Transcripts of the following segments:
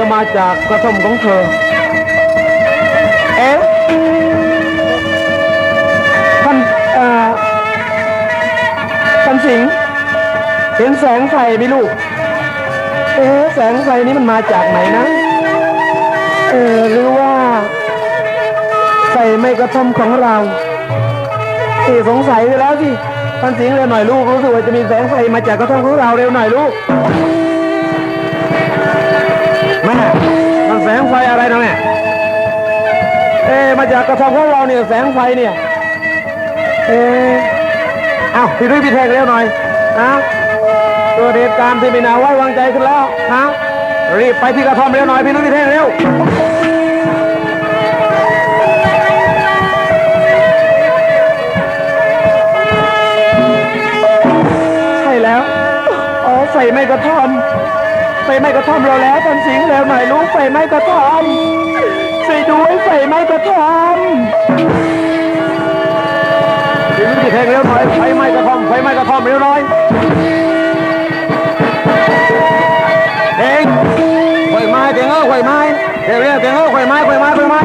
จะมาจากกระท่อมของเธอ เอ๊ะท่านเอ่อท่านสิงห์เห็นแสงไฟไหมลูก เอ๊ะแสงไฟนี้มันมาจากไหนนะ เออหรือว่าไฟไม่กระท่อมของเราเอ๊ะสงสัยไปแล้วสิท่านสิงห์เร็วหน่อยลูกรู้สึกว่าจะมีแสงไฟมาจากกระท่อมของเราเร็วหน่อยลูก ม่มันแสงไฟอะไรนะแม่เอ๊มาจากกระท่อมของเราเนี่ยแสงไฟเนี่ยเอ๊เอาพี่ดุ้ยพี่แทงเร็วหน่อยนะเกิดเหตุการณ์ที่ไม่น่าไว้วางใจขึ้นแล้วนะรีบไปที่กระท่อมเร็วหน่อยพี่ดุ้ยพี่แทงเร็ว กระท่อมเราแล้วท่านสิงห์แล้วหน่อยลูกไฟไหม้กระท่อมช่วยด้วยไฟไหม้กระท่อมสิงห์ที่แทงเร็วหน่อยไฟไหม้กระท่อมไฟไหม้กระท่อมเร็วหน่อยเองไฟไหม้เตียงเอ้อไฟไหม้เร็วเร็วเตียงเอ้อไฟไหม้ไฟไหม้ไฟไหม้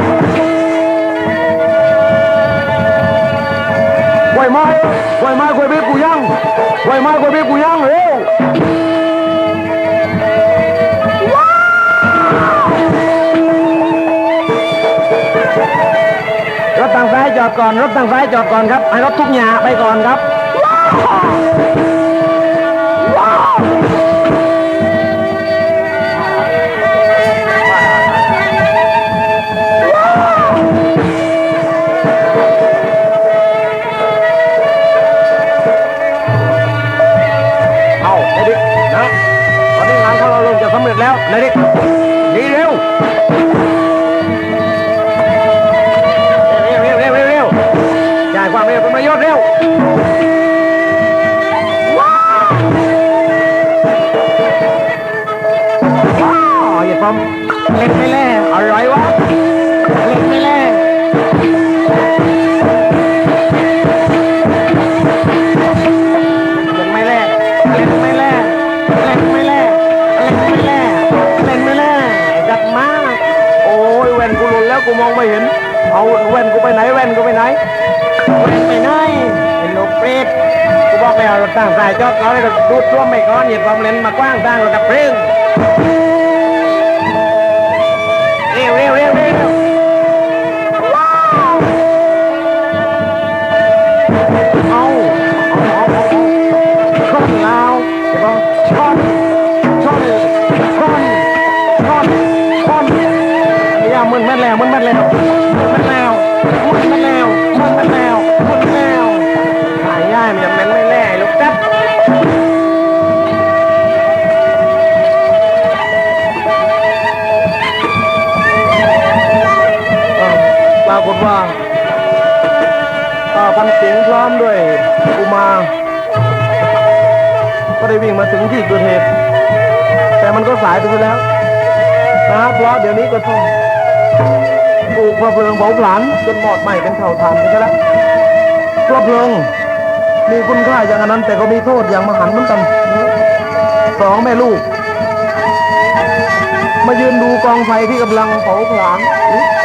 ไฟไหม้ไฟไหม้ไฟเบี้ยกูยังไฟไหม้ไฟเบี้ยกูยังเร็ว อดก่อน รถทางซ้ายจอดก่อนครับให้รถทุกอย่างไปก่อนครับเอานายดินะตอนนี้งานของเราเริ่มจะสำเร็จแล้วนายดิดี เล่นไม่แล่เล่นไม่แล่เล่นไม่แล่เล่นไม่แล่จัดมาโอ้ยแว่นกูหลุดแล้วกูมองไม่เห็น เอาแว่นกูไปไหนแว่นกูไปไหนแว่นไปไหนไอ้ลูกเปรตกูบอกแล้วรถตั้งสายจอดเขาเลยก็ดูดร่วมไปก้อนเหยียดความเล่นมากว้างตั้งรถดับเพลิง วิ่งมาถึงที่เกิดเหตุ แต่มันก็สายไปซะแล้วนะเพราะเดี๋ยวนี้ก็ต้องปลูกพระเพลิงเผาผลาญจนหมอดไหม้เป็นเท่าทานไปซะแล้วพระเพลิงมีคุณค่าอย่างนั้น แต่ก็มีโทษอย่างมหันต์เหมือนกันสองแม่ลูก มายืนดูกองไฟที่กำลังเผาผลาญ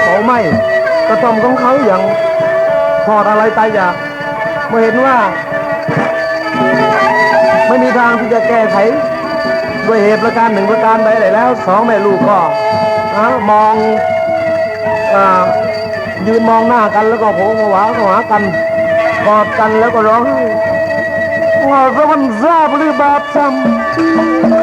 เผาไหม้กระทอมของเขาอย่างทอดอะไรตายอยากมื่อเห็นว่า ไม่มีทางที่จะแก้ไขด้วยเหตุประการหนึ่งประการใดเลยแล้วสองแม่ลูกก็มองอยืนมองหน้ากันแล้วก็โผล่หวาหากันกอดกันแล้วก็ร้องว่าสวรรค์ทราบหรือบาปซ้ำ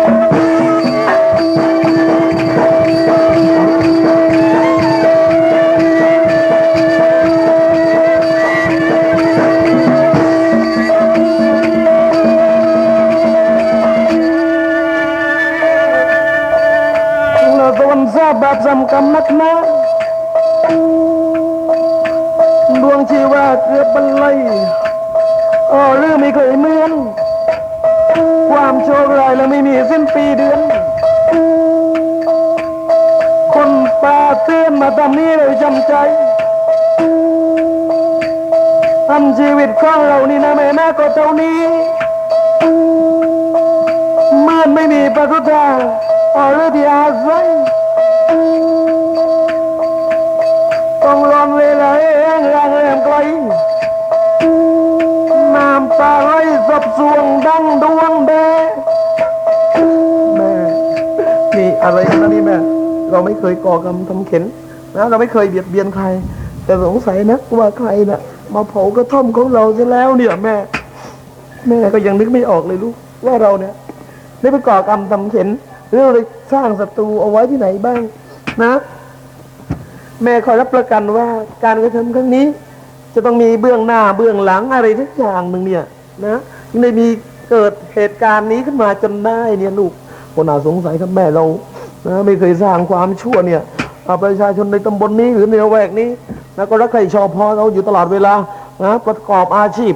ซ้ำกรรมักนาดวงชีว่าเกือบบรรลัยอ๋อหรือไม่เคยเหมือน ความโชคร้ายแล้วไม่มีสิ้นปีเดือน คนป่าเตือนมาตามนี้เลยจำใจทำชีวิตของเรานี่นะแม่นาก็เท่านี้เมื่อนไม่มีประทุทาอ๋อหรือที่อาศัย องลองเลยละเองแรงไกลน้ำตาไหลสับสวงดังดวงแดแม่นี่อะไรนะนี่แม่เราไม่เคยก่อกรรมทำเข็นนะเราไม่เคยเบียดเบียนใคร แต่สงสัยนะว่าใครนะมาเผากระท่อมของเราซะแล้วเนี่ยแม่ แม่ก็ยังนึกไม่ออกเลยลูกว่าเราเนี่ยได้ไปก่อกรรมทำเข็นหรือเราได้สร้างศัตรูเอาไว้ที่ไหนบ้าง นะ แม่ขอรับประกันว่าการกระทำครั้งนี้ จะต้องมีเบื้องหน้าเบื้องหลังอะไรทุกอย่างหนึ่งเนี่ยนะยังได้มีเกิดเหตุการณ์นี้ขึ้นมาจนได้เนี่ยลูกคนอาสงสัยครับแม่เรานะไม่เคยสร้างความชั่วเนี่ยเอาประชาชนในตำบลนี้หรือในละแวกนี้นะก็รักใครชอบพอเราอยู่ตลอดเวลานะประกอบอาชีพ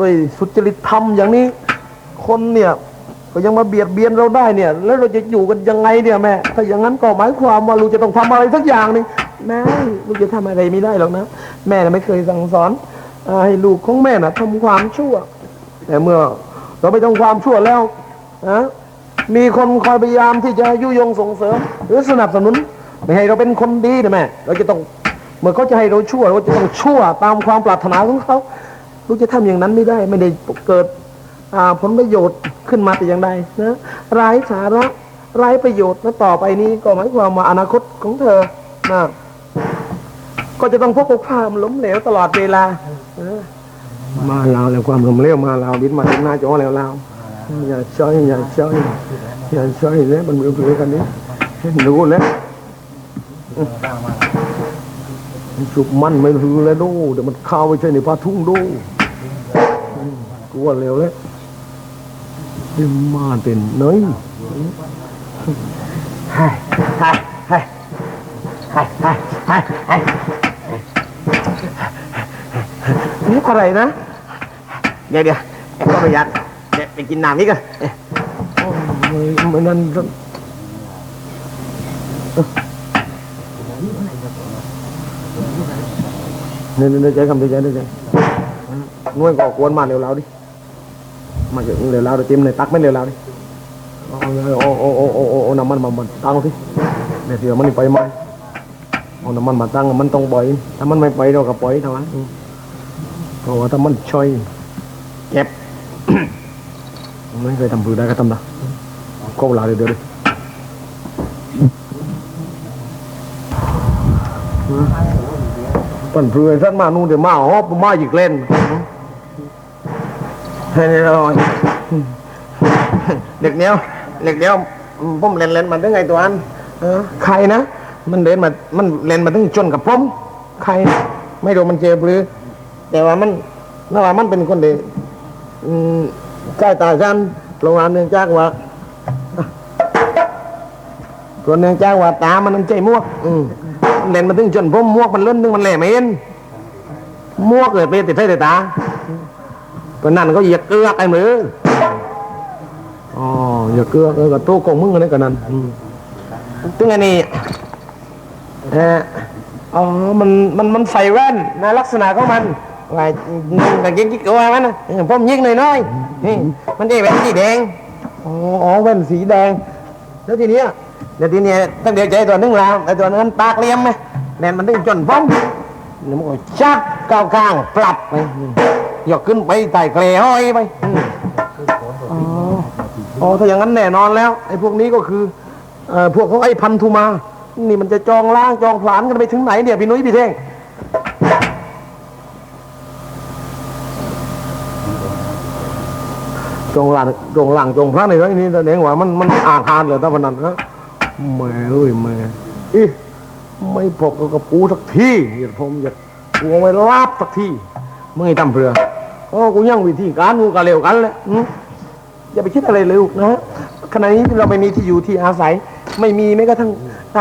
ด้วยสุจริตธรรมอย่างนี้คนเนี่ยก็ยังมาเบียดเบียนเราได้เนี่ย แล้วเราจะอยู่กันยังไงเนี่ยแม่ถ้าอย่างนั้นก็หมายความว่าลูกจะต้องทำอะไรสักอย่างหนึง แม่ลูกจะทำอะไรไม่ได้หรอกนะ แม่น่ะไม่เคยสั่งสอนอ่าให้ลูกของแม่น่ะทำความชั่ว แต่เมื่อเราไม่ต้องความชั่วแล้วนะมีคนคอยพยายามที่จะยุยงส่งเสริม หรือสนับสนุน ไม่ให้เราเป็นคนดีนะแม่ เราจะต้องเมื่อเขาจะให้เราชั่วเราจะต้องชั่วตามความปรารถนาของเขาลูกจะทำอย่างนั้นไม่ได้ ไม่ได้เกิดอ่าผลประโยชน์ขึ้นมาแต่อย่างใดนะไร้สาระไร้ประโยชน์และต่อไปนี้ก็หมายความว่าอนาคตของเธอนะ ก็จะต้องพบกับความล้มเหลวตลอดเวลานะมาลาวแล้วความล้มเหลวมาลาวบินมาถึงหน้าจอแล้วลาวอย่าช่อยอย่าช่อยอย่าช่อยแล้วมันเบื่อกันนี้หนูแล้วมันจุบมันไม่รู้แล้วดูเดี๋ยวมันเข้าไปใช่ในผ้าทุ่งดูกลัวเร็วแล้วนี่มาเป็นเนยให้ให้ให้ให้ให้ให้ให้นี่ อะไรนะ เดี๋ยวเดี๋ยวขออนุญาตเดี๋ยวไปกินน้ำนี่ก่อนเอ๊ะโอ้ยมันนั่นเนี่ยเนี่ยใจคำใจใจใจน่วยก่อกวนมาเร็วๆดิ มาเร็วๆเดี๋ยวเต็มเลยตักไม่เร็วๆดิ โอ้โอ้โอ้โอ้โอ้โอ้น้ำมันมามันตั้งสิเดี๋ยวเดี๋ยวมันไปไหม เอาน้ำมันมาตั้งมันต้องปล่อย ถ้ามันไม่ไปเราก็ปล่อยเท่านั้นเพราะว่าถ้ามันช่อยเก็บไม่เคยทำผืนได้ก็ทำได้ก็เวลาเดี๋ยวเดี๋ยวปั่นเพื่อสั้นมานู่นเดี๋ยวมาฮอบมาอีกเล่นให้เดี๋ยวเด็กเนี้ยวเด็กเนี้ยวผมเล่นเล่นมาได้ไงตัวอันใครนะ มันเดินมา มันเล่นมาถึงจนกับผมใคร ไม่รู้มันเจ็บหรือ แต่ว่ามันน่าว่ามันเป็นคนเดีอืมใกล้ตายกันโรงงานเนื่องจากว่าส่วนเนื่องจากว่าตามันนั่นใจมวก อืมมันเล่นมาถึงจนผมมวกมันเล่นนึงมันแหลมเอ็นมวกเกิดไปติดไฟติดตาเพราะนั่นก็เหยียกเกลือกไอ้มืออ๋ออย่าเกลือเออกับตู้ของมึงอะไรกันนั่นอืมถึงอันนี้ เอออ๋อ มัน มัน มันใส่แว่นนะลักษณะของมันว่าตะเกียงกิ๊กกัวมันนะผมยิงหน่อยๆนี่ มันจะเป็นสีแดง อ๋ออ๋อแว่นสีแดง แล้วทีเนี้ยเดี๋ยวทีเนี้ยตั้งเดียวใจตัวนึงแล้วไอ้ตัวนั้นปากเลี้ยมไหมแนนมันถึงจนผมแล้วมันก็ชักก้าวข้างปรับไปยกขึ้นไปไต่เกลห้อยไปอ๋อถ้าอย่างนั้นแน่นอนแล้วไอ้พวกนี้ก็คือเอ่อพวกของไอ้พันธุมา นี่มันจะจองล่างจองผลานกันไปถึงไหนเนี่ยพี่นุ้ยพี่เท่งจองล่างจองล่างจองพระในไว้นี่แสดงว่ามันมันอ่าคารเหรอตาพนันนะแม่เอ้ยแม่อีไม่พบกับปูสักทีอยากผมอยากกูไว้ลาบสักทีมึงไอ้ตำเรือโอ้กูยังวิธีการกูก็เร็วกันแหละอย่าไปคิดอะไรเลยลูกนะขณะนี้เราไม่มีที่อยู่ที่อาศัย ไม่มีแม้กระทั่ง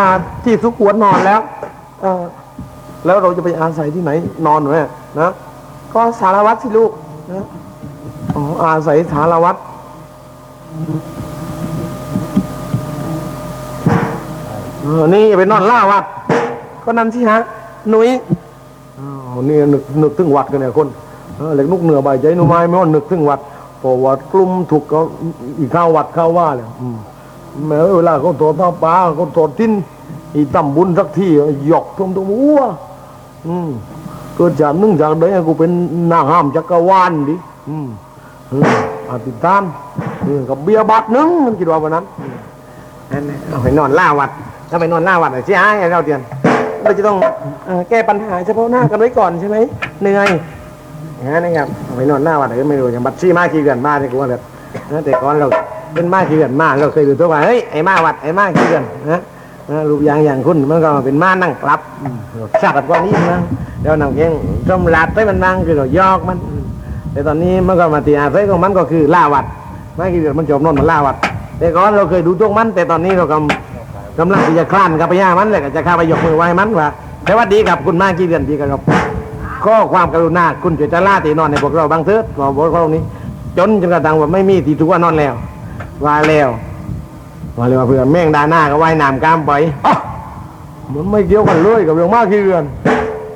าที่ซุกหัวนอนแล้วเออแล้วเราจะไปอาศัยที่ไหน นอนหนูเนี่ยนะก็สารวัตรสิลูกนะอ๋ออาศัยสารวัตรเออนี่อย่าไปนอนล่าวัด ก็นั่นสิฮะหนุยอ้าวนี่นึกนึกถึงวัดกันเนี่ยคนเออเหล็กนุกเหนือใบใจหนูไม้ไม่ว่านึกถึงวัดเพราะวัดกลุ่มถูกเขาอีกข้าววัดข้าวว่าเลยอืม แม้เวลาเขาโทษท้าป้าเขาโทษทิ้นอีตำบุญสักที่หยอกทมตัวมัวอืมเกิดจากนึ่งจากใดกูเป็นนางห้ามจักรวาลดิอืมอืมอธิษฐานอืมกับเบียบาทนึงมันคิดว่าวันนั้นอืมนั่นเอาไปนอนล่าวัดถ้าไปนอนล่าวัดเสียหายเราเตียนเราจะต้องแก้ปัญหาเฉพาะหน้ากันไว้ก่อนใช่ไหมเหนื่อยงนั้นนะครับไปนอนหน้าวัดเออไม่รู้อย่างบัตรซี่มาขี้เกินมาเนี่ยกูว่าแบบนะแต่ก่อนเรา เป็นมาขี้เกินมาเราเคยดูตัวว่าเฮ้ยไอ้มาวัดไอ้มาขี้เกินนะรูปอย่างอย่างคุณมันก็เป็นมานั่งกลับอืมสักกว่านี้นะเดี๋ยวนังเองจมหลัดให้มันนั่งคือเรายอกมัน แต่ตอนนี้มันก็มาตีอาศัยของมันก็คือล่าวัดไม่กี่เดือนมันจบนอนมันล่าวัด แต่ก่อนเราเคยดูตัวมัน แต่ตอนนี้เรากำกำลังที่จะคลานกับไปย่ามันเลยก็จะเข้าไปยกมือไหว้มันว่าแต่ว่าดีกับคุณมากกี่เดือนดีกับข้อความกรุณาคุณช่วยจะล่าตีนอนในพวกเราบางเถิดบอกพวกเรานี้ จนจนกระทั่งว่าไม่มีที่ทุกว่านอนแล้ว ว่าแล้วว่าเลยว่าเพื่อแม่งดาหน้าก็ว่ายน้ำกล้ามไปอ๊ะมันไม่เกี่ยวกันเลยกับเรื่องมากกี่เดือน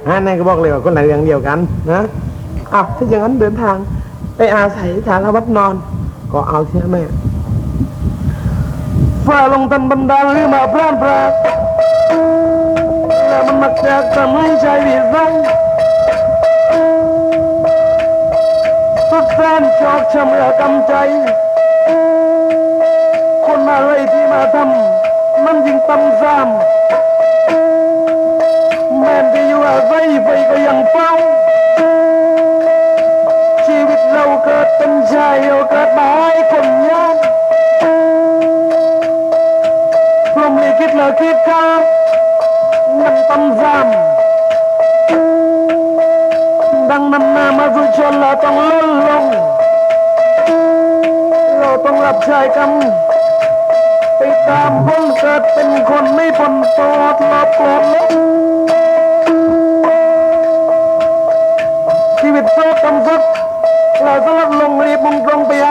ฮะนั่นก็บอกเลยว่าคนไหนเรื่องเดียวกันนะอ้าวถ้าอย่างนั้นเดินทาง ไปอาศัยฐานวัดนอน ก็เอาเชื่อแม่ฝ่าลงตันบันดาลหรือมาพร่านปรากแล้วมันมักจะทำให้ใจวิสัยทุกแฟนชอบชำระกำใจคน อะไรที่มาทำมันยิ่งตำซ้ำแม่นที่อยู่อาศัยไปก็ยังเฝ้าชีวิตเราเกิดเป็นชายเราเกิดมาให้คนยากพรมลิขิตเราคิดข้ามมันตำซ้ำดังนั้นนามาสุชนเราต้องลดลงเราต้องรับใช้กรรม ตามห้องเกิดเป็นคนไม่พ้นปลอดหลบกลอดลบชีวิตโศกกำสัดเราสลับลงรีบมุ่งตรงไปอา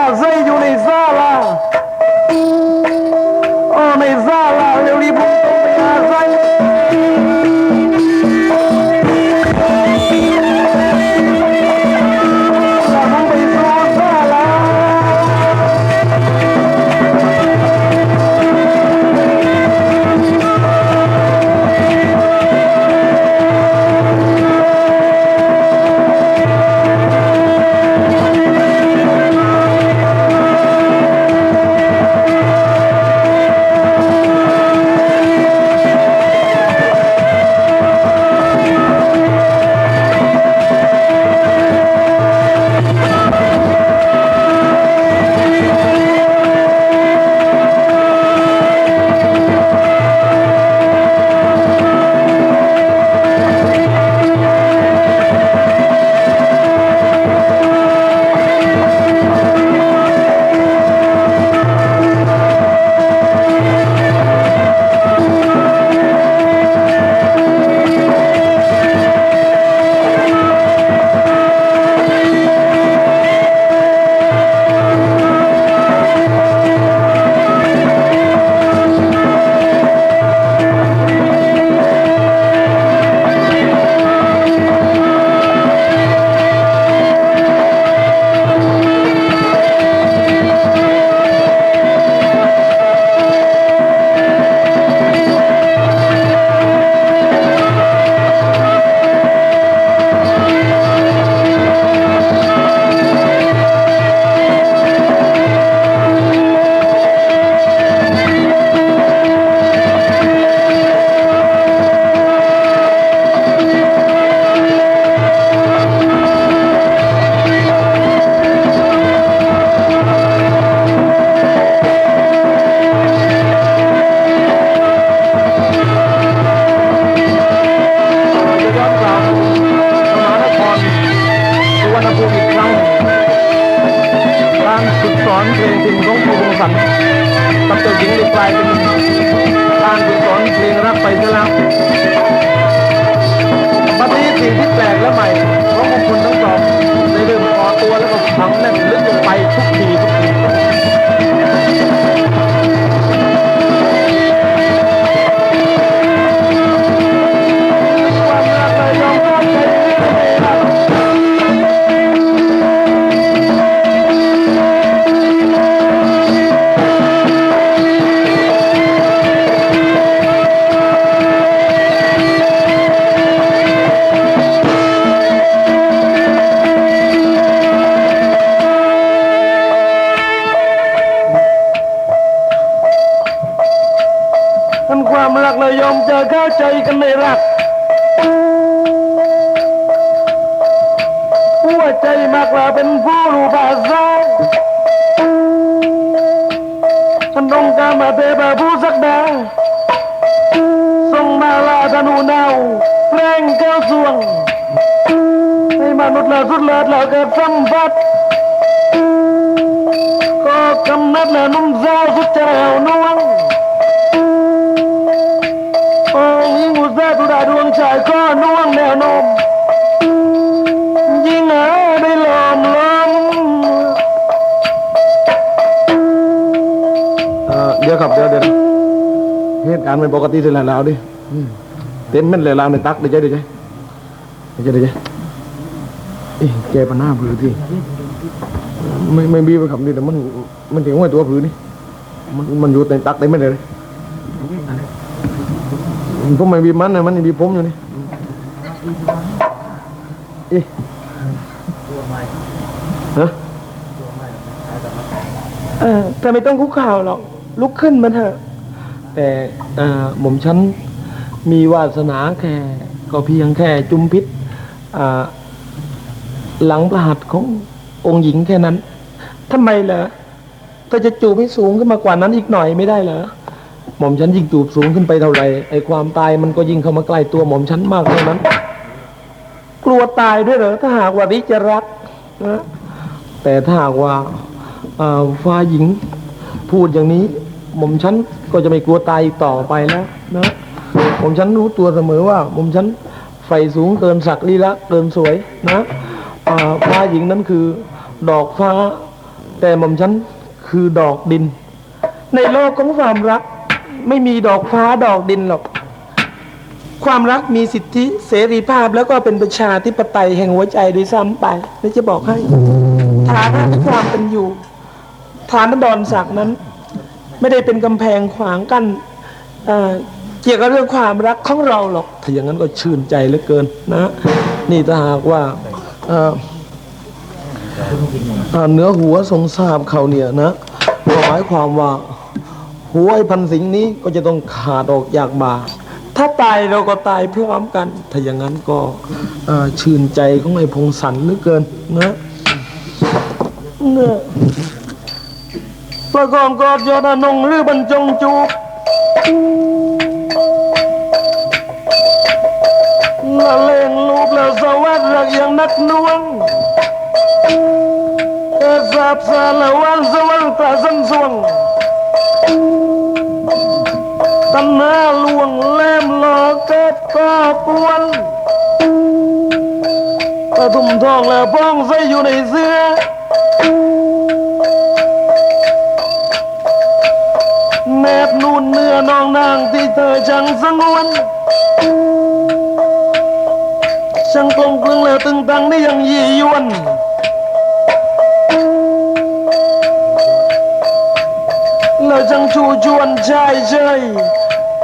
และใหม่ของพวกคุณทั้งสองในเรื่องก่อตัวแล้วก็ทำแน่นลึกลงไปทุกทีทุก ใจมากกว่าเป็นผู้รู้ภาษาฉันต้องการมาเทพผู้สักดาส่งมาลาธนูนาวแรงแก้วสวงให้มนุษย์ละสุดเลิศแล้วเกิดสัมผัสก็กำนัดและนุ่มสาสุดเจ้านวลโอ้ยิ่งอุตสาห์ตุดาดวงชายก็นวงแนวนม ครับเดี๋ยวเดี๋ยวเหตุการณ์เป็นปกติเลยแล้วดิอืมเต็มเม็ดเลยแล้วในตักเดี๋ยวใจเดี๋ยวใจเดี๋ยวใจเดี๋ยวใจเอ๊ะแกปัญหาผือที่ไม่ไม่บีไปขับดิแต่มันมันถึงว่าตัวผือนี่มันมันอยู่ในตักเต็มเม็ดเลยผมไม่บีมันนะมันบีผมอยู่นี่เอ๊ะฮะเออแต่ไม่ต้องคุกเข่าวหรอก ลุกขึ้นมาเถอะ แต่หม่อมฉันมีวาสนาแค่ ก็เพียงแค่จุมพิษหลังประหัตขององค์หญิงแค่นั้นทำไมเหรอก็จะจูบให้สูงขึ้นมากว่านั้นอีกหน่อยไม่ได้เหรอหม่อมฉันยิ่งจูบสูงขึ้นไปเท่าไหร่ไอ้ความตายมันก็ยิ่งเข้ามาใกล้ตัวหม่อมฉันมากเท่านั้น กลัวตายด้วยเหรอถ้าหากว่าริจะรักนะแต่ถ้าหากว่าฟ้าหญิง พูดอย่างนี้หม่อมฉันก็จะไม่กลัวตายอีกต่อไปแล้วนะหม่อมฉันรู้ตัวเสมอว่าหม่อมฉันไฟสูงเกินศักดิ์ลีละเกินสวยนะอ่าฟ้าหญิงนั้นคือดอกฟ้า แต่หม่อมฉันคือดอกดิน ในโลกของความรัก ไม่มีดอกฟ้าดอกดินหรอกความรักมีสิทธิเสรีภาพแล้วก็เป็นประชาธิปไตยแห่งหัวใจด้วยซ้ำไปนี่จะบอกให้ฐานะความเป็นอยู่ ฐานดอนศักดิ์นั้น ไม่ได้เป็นกำแพงขวางกั้นเอ่อเกี่ยวกับเรื่องความรักของเราหรอก ถ้าอย่างนั้นก็ชื่นใจเหลือเกินนะ นี่ถ้าหากว่าเอ่อเอ่อเนื้อหัวทรงทราบเขาเนี่ยนะก็หมายความว่าหัวไอ้พันสิงห์นี้ก็จะต้องขาดออกจากบ่าถ้าตายเราก็ตายพร้อมกัน ถ้าอย่างนั้นก็เอ่อชื่นใจของไอ้พงศสันเหลือเกินนะเนี่ย ประกอบกอดยอดอนงหรือบรรจงจูบละเลงลูกแล้วสวัสดรักอย่างนักนวงเกิดสาบสาละวันสวรรค์ตาสันสวงตัณหาลวงแลมหลอกเกิดก่อกวนกระทุ่มทองแล้วพ้องใส่อยู่ในเสื้อ นเนื้อน้องนางที่เธอช่างสงวนช่างกลมกลึงแล้วตึงตังได้อยังยี่ยวนแล้วจังชูชวนชายเชย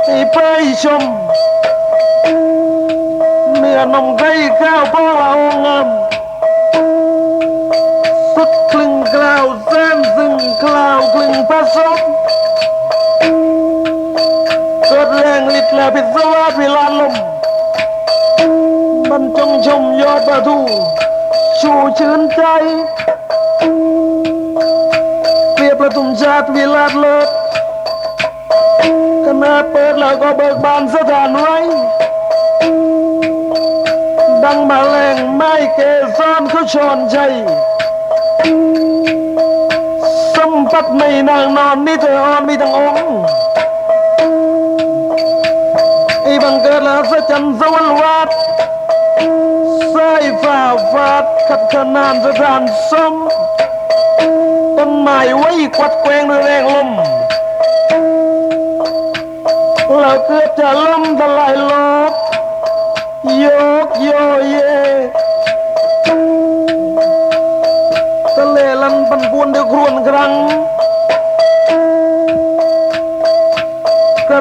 ให้ไปชมเนื้อนมไก่ข้าวพ่อเอางามสุดคลึงกล่าวแซมซึ่งคลาวคลึงผสม และพิศวาสเวลาลมมันจงชมยอดประทูชูชื่นใจ เปรียบประทุมชาติวิลาศเลิศขณะเปิดแล้วก็เบิกบานสถานไว้ ดังมาแรงไม้เกสรเขาชอนใจสมปัดไม่นางนอนนี่เธออ่อนมีทั้งองค์ กิดแล้วสะจันสวรรค์วัดสายฝ่าฟาดขัดขนานสถานสมต้นไม้ไว้กวัดแกวงด้วยแรงลมเราเกือบจะล้มทลายลบโยกโยเยทะเลลันปันปวนเดือดครวนครั้ง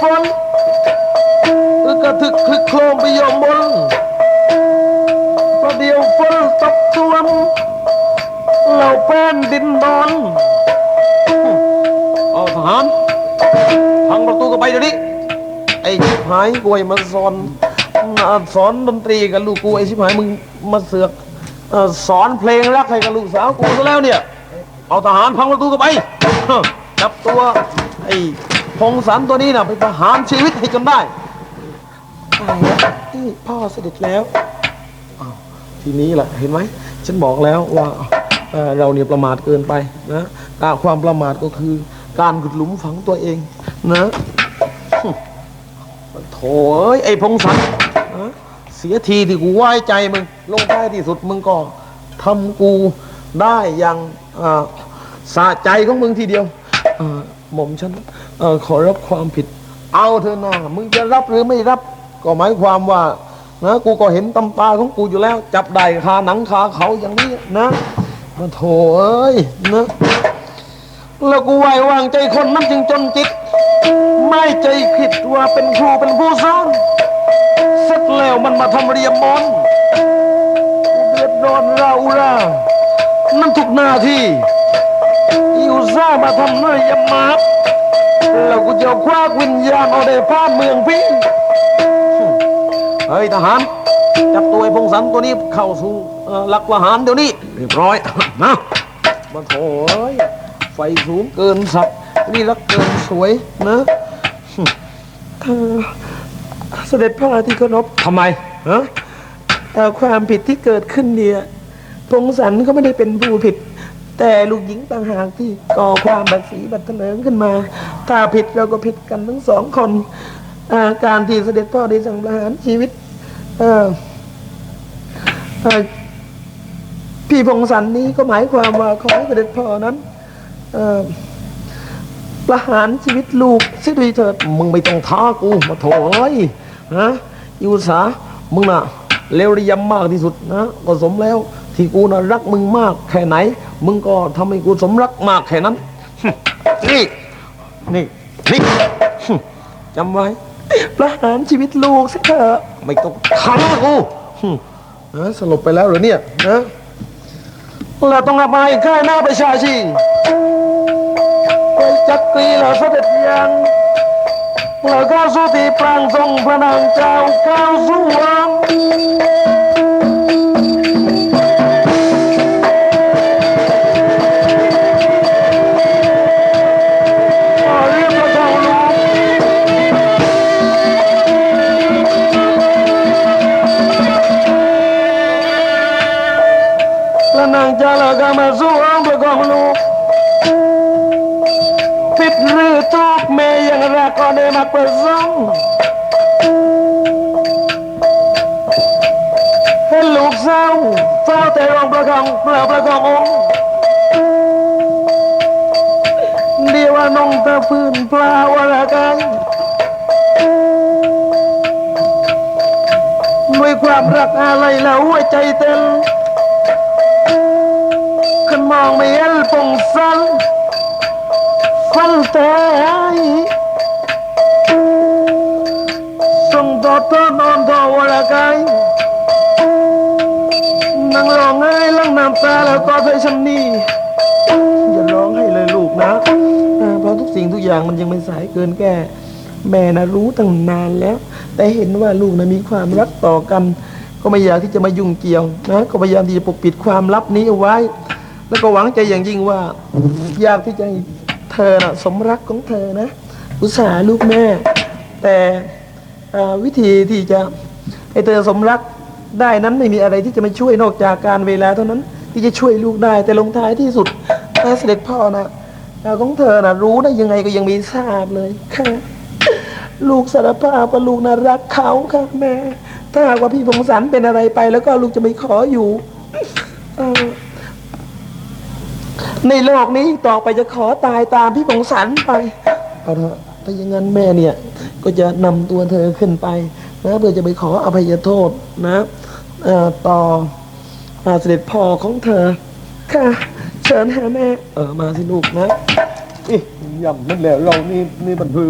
ฝนอึกกระทึกคลึกโครมไปยอมบนประเดี๋ยวฝนตกตวมเหล่าแป้นดินดอนเอาทหารพังประตูกันไปเดี๋ยวนี้ ไอ้ชิบหายกวยมาสอนมาสอนดนตรีกับลูกกูไอ้ชิบหายมึงมาเสือกสอนเพลงรักให้กับลูกสาวกูซะแล้วเนี่ย เอาทหารพังประตูกันไปจับตัวไอ้ พงศรตัวนี้นะไปประหารชีวิตให้จนได้ตายแล้วนี่พ่อเสด็จแล้วอ้าวทีนี้แหละเห็นไหมฉันบอกแล้วว่าเอ่อเราเนี่ยประมาทเกินไปนะการความประมาทก็คือการขุดหลุมฝังตัวเองนะโถ่เอ้ยไอ้พงศรนะเสียทีที่กูไว้ใจมึงลงท้ที่สุดมึงก็ทำกูได้อย่างอ่าสะใจของมึงทีเดียวอ่า หม่อมฉันเอ่อขอรับความผิด เอาเถอะนะมึงจะรับหรือไม่รับ ก็หมายความว่านะกูก็เห็นตำตาของกูอยู่แล้ว จับได้คาหนังคาเขาอย่างนี้นะมาโถเอ้ยนะแล้วกูไว้วางใจคนนั้นจึงจนจิต ไม่ใจคิดว่าเป็นครูเป็นผู้สอนเสร็จแล้วมันมาทำเรียมมอนเดือดร้อนรารานั่นทุกหน้าที่ อิวซ่าห์มาทำเนื้อยำมาบแล้วกูจะเอาคว้ากวิญญาณเอาได้พาดเมืองพี่ เฮ้ยทหาร จับตัวไอ้พงศรตัวนี้เข้าสู่เอ่อหลักประหารเดี๋ยวนี้เรียบร้อย นะมาโถเอ้ยไฟสูงเกินสัตว์นี่รักเกินสวยนะเอ่อเสด็จพ่อที่เคารพทำไมฮะ เอ่อความผิดที่เกิดขึ้นเนี่ยพงศรเขาไม่ได้เป็นผู้ผิด แต่ลูกหญิงต่างหากที่ก่อความบัดสีบัดเถลิงขึ้นมา ถ้าผิดเราก็ผิดกันทั้งสองคนอาการที่เสด็จพ่อได้สั่งประหารชีวิตพี่พงศรนี้ก็หมายความว่าขอให้เสด็จพ่อนั้นประหารชีวิตลูกเสด้วยเถิดมึงไม่ต้องท้ากูมาโถเอ้ยฮะยูสามึงน่ะเลวระยำมากที่สุดนะก็สมแล้วที่กูน่ะรักมึงมากแค่ไหน มึงก็ทำให้กูสมรักมากแค่นั้น นี่ นี่นี่จำไว้ประหารชีวิตลูกสิเถอะไม่ต้องขังกูหึนะสลบไปแล้วเหรอเนี่ยนะเราต้องรับมาอีกค่ายหน้าประชาชีไปจักรีเราเสด็จยังเราก้าวสู่ที่ปรางทรงพระนางเจ้าก้าวสู่วัง อง เดียวว่าน้องตะพื้นปลาวละกันด้วยความรักอะไรแล้วหัวใจเต้นขึ้นมองไม่เห็นปงสันฟันแต่ส่งต่อตัวนอนต่อวรกายนั่ น้ำตาแล้วก็ให้ฉันนี่ อย่าร้องให้เลยลูกนะเพราะทุกสิ่งทุกอย่างมันยังไม่สายเกินแก้แม่นะรู้ตั้งนานแล้ว แต่เห็นว่าลูกนะมีความรักต่อกัน ก็ไม่อยากที่จะมายุ่งเกี่ยวนะก็พยายามที่จะปกปิดความลับนี้เอาไว้ แล้วก็หวังใจอย่างยิ่งว่า อยากที่จะให้เธอนะสมรักของเธอนะอุตส่าห์ลูกแม่ แต่อ่าวิธีที่จะให้เธอสมรัก ได้นั้นไม่มีอะไรที่จะมาช่วยนอกจากการเวลาเท่านั้น ที่จะช่วยลูกได้ แต่ลงท้ายที่สุดถ้าเสด็จพ่อนะแต่ของเธอนะรู้ได้ยังไงก็ยังไม่ทราบเลยค่ะลูกสารภาพว่าลูกน่ารักเขาค่ะแม่ ถ้าหากว่าพี่พงศรเป็นอะไรไป แล้วก็ลูกจะไม่ขออยู่ในโลกนี้ต่อไปจะขอตายตามพี่พงศรไปเอาเถอะถ้าอย่างนั้นแม่เนี่ย ก็จะนำตัวเธอขึ้นไป นะเพื่อจะไปขออภัยโทษนะต่ออาเสด็จพ่อของเธอ ค่ะ เชิญหาแม่ เออมาสิลูกนะย่ำนั่นแหละเรานี่นี่บันพือ